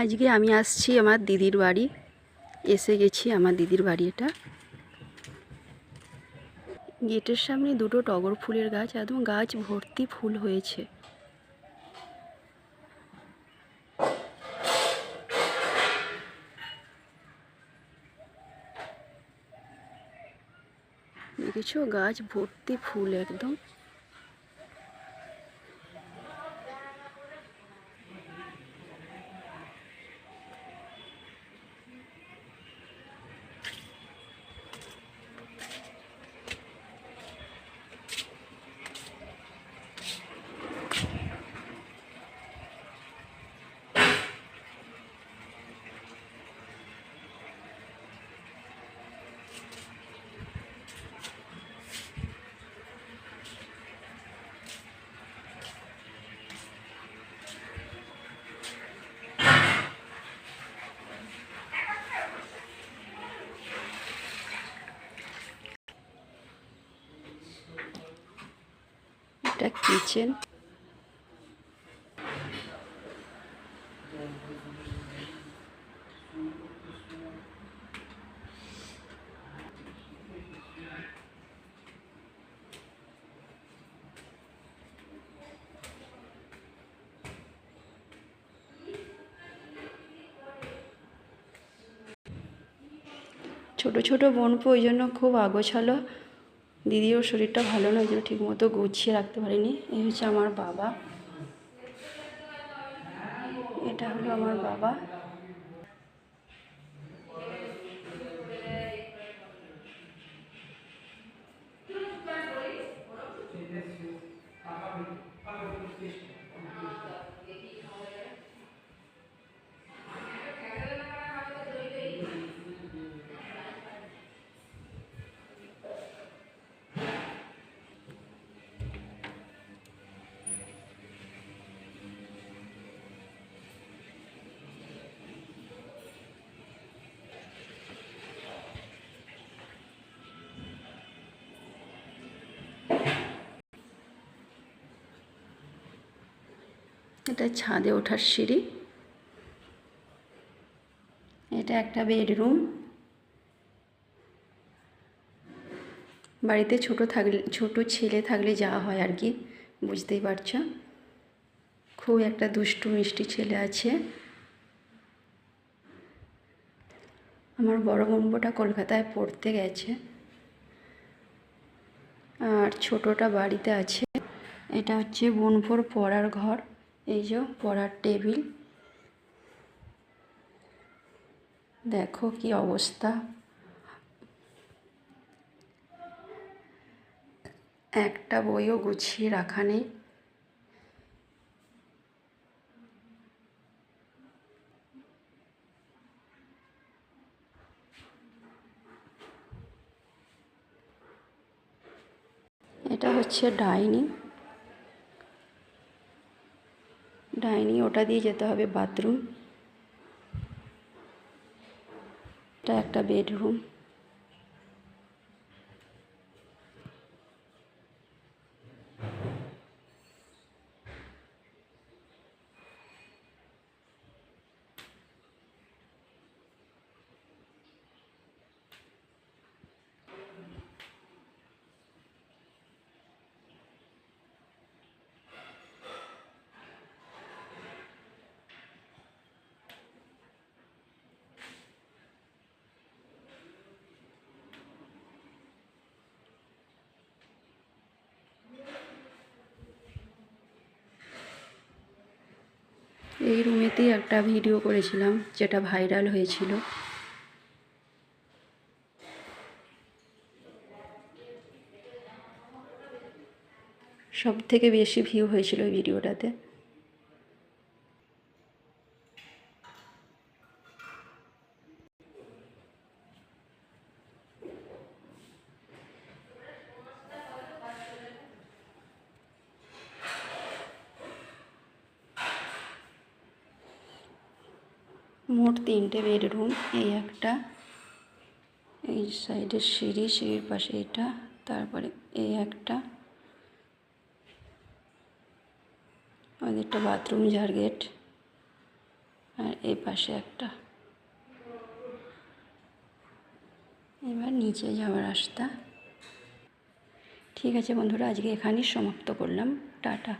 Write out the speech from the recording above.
আজকে আমি আসছি আমার দিদির বাড়ি। এসে গেছি আমার দিদির বাড়ি এটা। গেটের সামনে দুটো টগর ফুলের গাছ একদম গাছ ভর্তি ফুল হয়েছে। দেখেছ? গাছ ভর্তি ফুল একদম। এটা কিচেন ছোট ছোট বোনপো ওই জন্য খুব আগোছালো। দিদিও শরীরটা ভালো না ওই জন্য ঠিকমতো গুছিয়ে রাখতে পারিনি। এই হচ্ছে আমার বাবা। এটা হলো আমার বাবা। এটা ছাদে ওঠার সিঁড়ি। এটা একটা বেডরুম। বাড়িতে ছোট থাকলে, ছোট ছেলে থাকলে যা হয় আর কি, বুঝতেই পারছ। খুব একটা দুষ্টু, মিষ্টি ছেলে আছে। আমার বড় বোনবোটা কলকাতায় পড়তে গেছে। আর ছোটটা বাড়িতে আছে। এটা হচ্ছে বোনভোর পড়ার ঘর। এই যে পড়ার টেবিল। দেখো কি অবস্থা। একটা বইও গুছিয়ে রাখা নেই। এটা হচ্ছে ডাইনিং। ডাইনিং ওটা দিয়ে যেতে হবে বাথরুম। এটা একটা বেডরুম। এই রুমেতেই একটা ভিডিও করেছিলাম, যেটা ভাইরাল হয়েছিল। সব থেকে বেশি ভিউ হয়েছিল ওই ভিডিওটাতে। মোট তিনটে বেডরুম, এই একটা, এই সাইডে সিঁড়ি, সিঁড়ির পাশে এটা, তারপরে এই একটা ওদের একটা বাথরুম যার গেট আর এই পাশে একটা। এবার নিচে যাওয়ার রাস্তা। ঠিক আছে বন্ধুরা, আজকে এখানেই সমাপ্ত করলাম। টাটা।